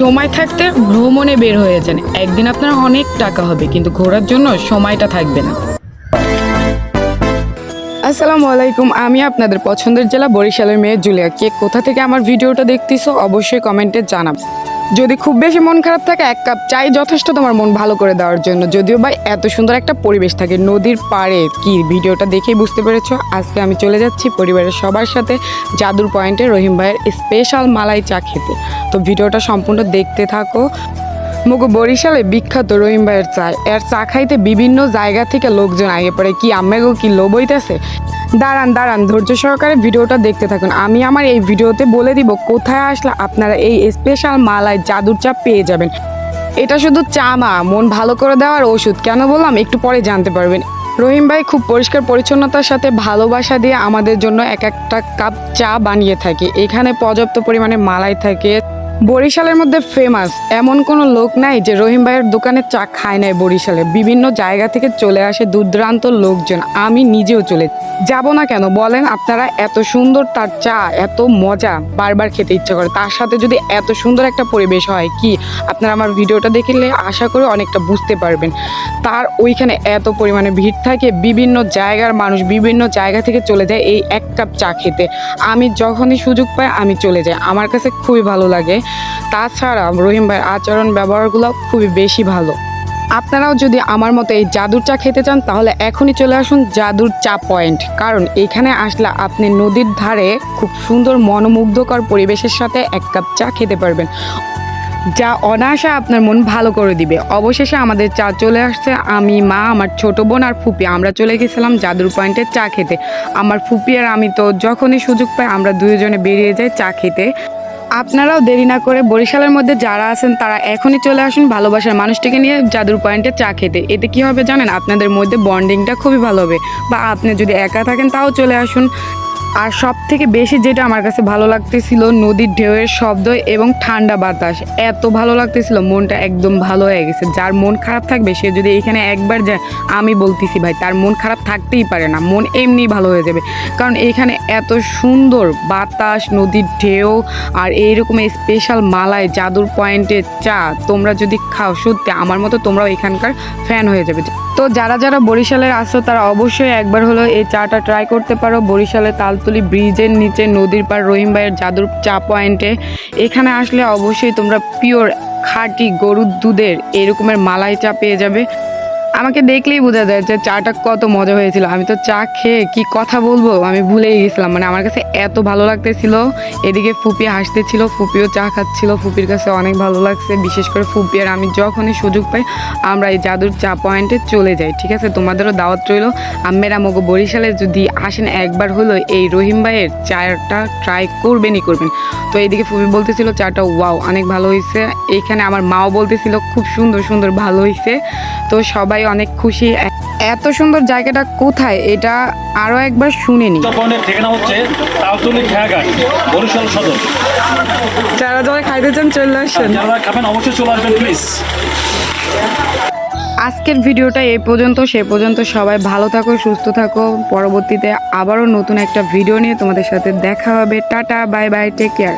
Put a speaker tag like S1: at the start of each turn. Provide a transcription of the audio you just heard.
S1: সময় থাকতে ভ্রমণে বের হয়ে যান। একদিন আপনার অনেক টাকা হবে, কিন্তু ঘোরার জন্য সময়টা থাকবে না। আসসালামু আলাইকুম, আমি আপনাদের পছন্দের জেলা বরিশালের মেয়ে জুলিয়া। কে কোথা থেকে আমার ভিডিওটা দেখতেছো, অবশ্যই কমেন্টে জানাব। যদি খুব বেশি মন খারাপ থাকে, এক কাপ চাই যথেষ্ট তোমার মন ভালো করে দেওয়ার জন্য। যদিও বা এত সুন্দর একটা পরিবেশ থাকে, নদীর পাড়ে কি ভিডিওটা দেখেই বুঝতে পেরেছ? আজকে আমি চলে যাচ্ছি পরিবারের সবার সাথে জাদুর পয়েন্টে রহিম ভাইয়ের স্পেশাল মালাই চা খেতে। তো ভিডিওটা সম্পূর্ণ দেখতে থাকো। মুগো বরিশালে বিখ্যাত রহিম ভাইয়ের চা। এর চা খাইতে বিভিন্ন জায়গা থেকে লোকজন আগে পড়ে। কি আম্মেগো, কি লোভ হইতেছে? দাঁড়ান দাঁড়ান, ধৈর্য সহকারে ভিডিওটা দেখতে থাকুন। আমি আমার এই ভিডিওতে বলে দিব কোথায় আসলে আপনারা এই স্পেশাল মালায় জাদুর চা পেয়ে যাবেন। এটা শুধু চা মা মন ভালো করে দেওয়ার ওষুধ। কেন বললাম? একটু পরে জানতে পারবেন। রহিম ভাই খুব পরিষ্কার পরিচ্ছন্নতার সাথে ভালোবাসা দিয়ে আমাদের জন্য এক একটা কাপ চা বানিয়ে থাকে। এখানে পর্যাপ্ত পরিমাণে মালাই থাকে। বরিশালের মধ্যে ফেমাস এমন কোনো লোক নাই যে রহিম ভাইয়ের দোকানে চা খায় নাই বরিশালে। বিভিন্ন জায়গা থেকে চলে আসে দূরদূরান্ত লোকজন। আমি নিজেও চলে যাব না কেন? বলেন আপনারা এত সুন্দর তার চা, এত মজা বারবার খেতে ইচ্ছে করে। তার সাথে যদি এত সুন্দর একটা পরিবেশ হয় কি? আপনারা আমার ভিডিওটা দেখলে আশা করি অনেকটা বুঝতে পারবেন। তার ওইখানে এত পরিমাণে ভিড় থাকে, বিভিন্ন জায়গার মানুষ বিভিন্ন জায়গা থেকে চলে যায় এই এক কাপ চা খেতে। আমি যখনই সুযোগ পাই আমি চলে যাই। আমার কাছে খুবই ভালো লাগে। তাছাড়া রহিম ভাইয়ের আচরণ, ব্যবহারগুলো খুবই বেশি ভালো। আপনারাও যদি আমার মতো এই জাদুর চা খেতে চান, তাহলে এখনই চলে আসুন জাদুর চা পয়েন্ট। কারণ এখানে আসলে আপনি নদীর ধারে খুব সুন্দর মনোমুগ্ধকর পরিবেশের সাথে এক কাপ চা খেতে পারবেন। যা অনায়াসে আপনার মন ভালো করে দিবে। অবশেষে আমাদের চা চলে আসছে। আমি, মা, আমার ছোট বোন আর ফুপি। আমরা চলে গেছিলাম জাদুর পয়েন্টে চা খেতে। আমার ফুপি আর আমি তো যখনই সুযোগ পাই, আমরা দুজনে বেরিয়ে যাই চা খেতে। আপনারাও দেরি না করে বরিশালের মধ্যে যারা আছেন, তারা এখনই চলে আসুন ভালোবাসার মানুষটিকে নিয়ে জাদুর পয়েন্টে চা খেতে। এতে কী হবে জানেন? আপনাদের মধ্যে বন্ডিংটা খুবই ভালো হবে। বা আপনি যদি একা থাকেন, তাও চলে আসুন। আর সব থেকে বেশি যেটা আমার কাছে ভালো লাগতেছিল নদীর ঢেউয়ের শব্দ এবং ঠান্ডা বাতাস। এত ভালো লাগতেছিল, মনটা একদম ভালো হয়ে গেছে। যার মন খারাপ থাকবে, সে যদি এখানে একবার যায়, আমি বলতেছি, ভাই, তার মন খারাপ থাকতেই পারে না, মন এমনি ভালো হয়ে যাবে। কারণ এখানে এত সুন্দর বাতাস, নদীর ঢেউ আর এইরকম স্পেশাল মালায় জাদুর পয়েন্টে চা তোমরা যদি খাও, সত্যি আমার মতো তোমরাও এখানকার ফ্যান হয়ে যাবে। তো যারা যারা বরিশালের আসো তারা অবশ্যই একবার হলো এই চাটা ট্রাই করতে পারো। বরিশালে তালতলি ব্রিজের নিচে নদীর পার রহিম ভাইয়ের জাদুর চা পয়েন্টে এখানে আসলে অবশ্যই তোমরা পিওর খাঁটি গরুর দুধের এরকমের মালাই চা পেয়ে যাবে। আমাকে দেখলেই বোঝা যায় যে চাটা কত মজা হয়েছিল। আমি তো চা খেয়ে কি কথা বলব? আমি ভুলেই গেছিলাম। মানে আমার কাছে এত ভালো লাগতেছিল। এদিকে ফুপি হাসতেছিল, ফুপিও চা খাচ্ছিল। ফুপির কাছে অনেক ভালো লাগছে। বিশেষ করে ফুপি আর আমি যখনই সুযোগ পাই, আমরা এই জাদুর চা পয়েন্টে চলে যাই, ঠিক আছে? তোমাদেরও দাওয়াত রইল। আম্মেরা মগো বরিশালে যদি আসেন একবার হলো, এই রহিম ভাইয়ের চাটা ট্রাই করবেনই করবেন। তো এইদিকে ফুপি বলতেছিল, চাটা ওয়াও, অনেক ভালো হয়েছে এইখানে আমার মাও বলতেছিল, খুব সুন্দর সুন্দর, ভালো হয়েছে তো সবাই অনেক খুশি। এত সুন্দর জায়গাটা কোথায়? এটা আরও একবার শুনে নি
S2: পয়েন্টের ঠিকানা হচ্ছে তালতলি খেয়াঘাট বরিশাল সদর।
S1: যারা যারা খাইতে চান চলে আসেন।
S2: যারা খাবেন অবশ্যই চলে আসবেন প্লিজ
S1: আজকের ভিডিওটা এই পর্যন্ত সে পর্যন্ত সবাই ভালো থাকো সুস্থ থাকো। পরবর্তীতে আবারও নতুন একটা ভিডিও নিয়ে তোমাদের সাথে দেখা হবে। Tata bye bye take care